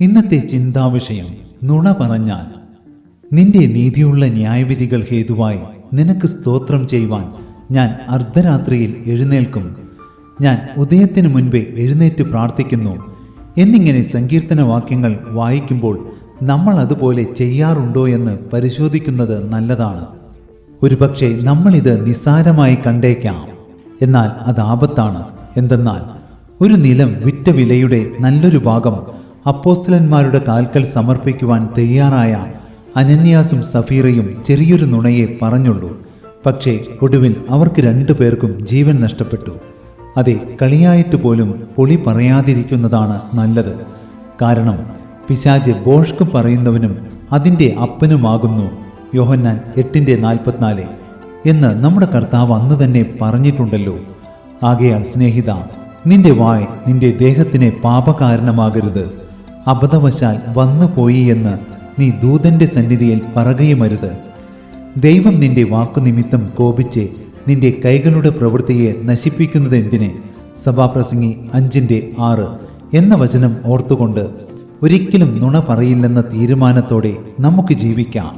ഇന്നത്തെ ചിന്താവിഷയം നുണ പറഞ്ഞാൽ നിന്റെ നീതിയുള്ള ന്യായവിധികൾ ഹേതുവായി നിനക്ക് സ്തോത്രം ചെയ്യുവാൻ ഞാൻ അർദ്ധരാത്രിയിൽ എഴുന്നേൽക്കും. ഞാൻ ഉദയത്തിന് മുൻപേ എഴുന്നേറ്റ് പ്രാർത്ഥിക്കുന്നു. എന്നിങ്ങനെ സങ്കീർത്തന വാക്യങ്ങൾ വായിക്കുമ്പോൾ നമ്മൾ അതുപോലെ ചെയ്യാറുണ്ടോ എന്ന് പരിശോധിക്കുന്നത് നല്ലതാണ്. ഒരുപക്ഷെ നമ്മളിത് നിസ്സാരമായി കണ്ടേക്കാം. എന്നാൽ അത് ആപത്താണ്. എന്തെന്നാൽ ഒരു നിലം വിറ്റ വിലയുടെ നല്ലൊരു ഭാഗം അപ്പോസ്തലന്മാരുടെ കാൽക്കൽ സമർപ്പിക്കുവാൻ തയ്യാറായ അനന്യാസും സഫീറയും ചെറിയൊരു നുണയെ പറഞ്ഞുള്ളൂ. പക്ഷേ ഒടുവിൽ അവർക്ക് രണ്ടു പേർക്കും ജീവൻ നഷ്ടപ്പെട്ടു. അതെ കളിയായിട്ട് പോലും പൊളി പറയാതിരിക്കുന്നതാണ് നല്ലത്. കാരണം പിശാജ് ബോഷ്ക്ക് പറയുന്നവനും അതിന്റെ അപ്പനുമാകുന്നു. യോഹന്നാൻ എട്ടിന്റെ നാൽപ്പത്തിനാല്. എന്ന് നമ്മുടെ കർത്താവ് അന്ന് തന്നെ പറഞ്ഞിട്ടുണ്ടല്ലോ. ആകയാൽ സ്നേഹിത നിന്റെ വായ് നിന്റെ ദേഹത്തിനെ പാപകാരണമാകരുത്. അബദ്ധവശാൽ വന്നു പോയി എന്ന് നീ ദൂതന്റെ സന്നിധിയിൽ പറയുമരുത് ദൈവം നിന്റെ വാക്കുനിമിത്തം കോപിച്ച് നിന്റെ കൈകളുടെ പ്രവൃത്തിയെ നശിപ്പിക്കുന്നത് എന്തിനെ? സഭാപ്രസംഗി അഞ്ചിന്റെ ആറ് എന്ന വചനം ഓർത്തുകൊണ്ട് ഒരിക്കലും നുണ പറയില്ലെന്ന തീരുമാനത്തോടെ നമുക്ക് ജീവിക്കാം.